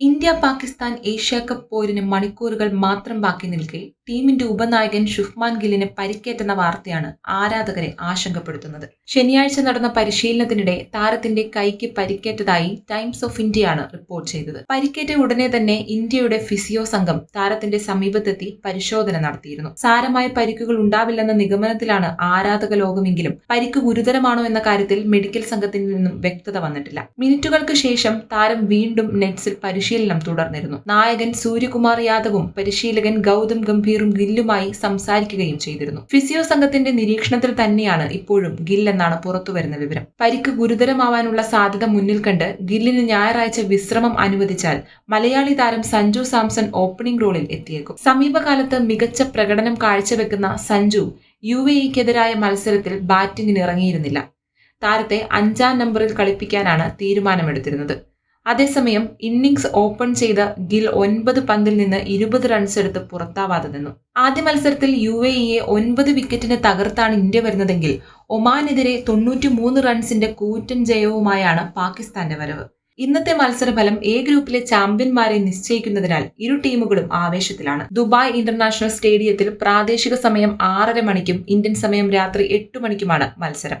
India Pakistan Asia cup പോരിന് മണിക്കൂറുകൾ മാത്രം ബാക്കി നിൽക്കെ ടീമിന്റെ ഉപനായകൻ ഷുഹ്മാൻ ഗില്ലിന് പരിക്കേറ്റെന്ന വാർത്തയാണ് ആരാധകരെ ആശങ്കപ്പെടുത്തുന്നത്. ശനിയാഴ്ച നടന്ന പരിശീലനത്തിനിടെ താരത്തിന്റെ കൈക്ക് പരിക്കേറ്റതായി ടൈംസ് ഓഫ് ഇന്ത്യയാണ് റിപ്പോർട്ട് ചെയ്തത്. പരിക്കേറ്റ ഉടനെ തന്നെ ഇന്ത്യയുടെ ഫിസിയോ സംഘം താരത്തിന്റെ സമീപത്തെത്തി പരിശോധന നടത്തിയിരുന്നു. സാരമായ പരിക്കുകൾ ഉണ്ടാവില്ലെന്ന നിഗമനത്തിലാണ് ആരാധക ലോകമെങ്കിലും പരിക്ക് ഗുരുതരമാണോ എന്ന കാര്യത്തിൽ മെഡിക്കൽ സംഘത്തിൽ നിന്നും വ്യക്തത വന്നിട്ടില്ല. മിനിറ്റുകൾക്ക് ശേഷം താരം വീണ്ടും നെറ്റ്സിൽ പരിശീലനം തുടർന്നിരുന്നു. നായകൻ സൂര്യകുമാർ യാദവും പരിശീലകൻ ഗൗതം ഗംഭീറും ഗില്ലുമായി സംസാരിക്കുകയും ചെയ്തിരുന്നു. ഫിസിയോ സംഘത്തിന്റെ നിരീക്ഷണത്തിൽ തന്നെയാണ് ഇപ്പോഴും ഗിൽ എന്നാണ് പുറത്തുവരുന്ന വിവരം. പരിക്ക് ഗുരുതരമാവാനുള്ള സാധ്യത മുന്നിൽ കണ്ട് ഗില്ലിന് ഞായറാഴ്ച വിശ്രമം അനുവദിച്ചാൽ മലയാളി താരം സഞ്ജു സാംസൺ ഓപ്പണിംഗ് റോളിൽ എത്തിയേക്കും. സമീപകാലത്ത് മികച്ച പ്രകടനം കാഴ്ചവെക്കുന്ന സഞ്ജു യു എ ഇക്കെതിരായ മത്സരത്തിൽ ബാറ്റിംഗിന് ഇറങ്ങിയിരുന്നില്ല താരത്തെ അഞ്ചാം നമ്പറിൽ കളിപ്പിക്കാനാണ് തീരുമാനമെടുത്തിരുന്നത്. അതേസമയം ഇന്നിംഗ്സ് ഓപ്പൺ ചെയ്ത ഗിൽ ഒൻപത് പന്തിൽ നിന്ന് ഇരുപത് റൺസ് എടുത്ത് പുറത്താവാതെ നിന്നു. ആദ്യ മത്സരത്തിൽ യു എ ഇയെ ഒൻപത് വിക്കറ്റിന് തകർത്താണ് ഇന്ത്യ വരുന്നതെങ്കിൽ ഒമാനെതിരെ തൊണ്ണൂറ്റി മൂന്ന് റൺസിന്റെ കൂറ്റൻ ജയവുമായാണ് പാകിസ്ഥാന്റെ വരവ്. ഇന്നത്തെ മത്സരഫലം എ ഗ്രൂപ്പിലെ ചാമ്പ്യന്മാരെ നിശ്ചയിക്കുന്നതിനാൽ ഇരു ടീമുകളും ആവേശത്തിലാണ്. ദുബായ് ഇന്റർനാഷണൽ സ്റ്റേഡിയത്തിൽ പ്രാദേശിക സമയം ആറര മണിക്കും ഇന്ത്യൻ സമയം രാത്രി എട്ട് മണിക്കുമാണ് മത്സരം.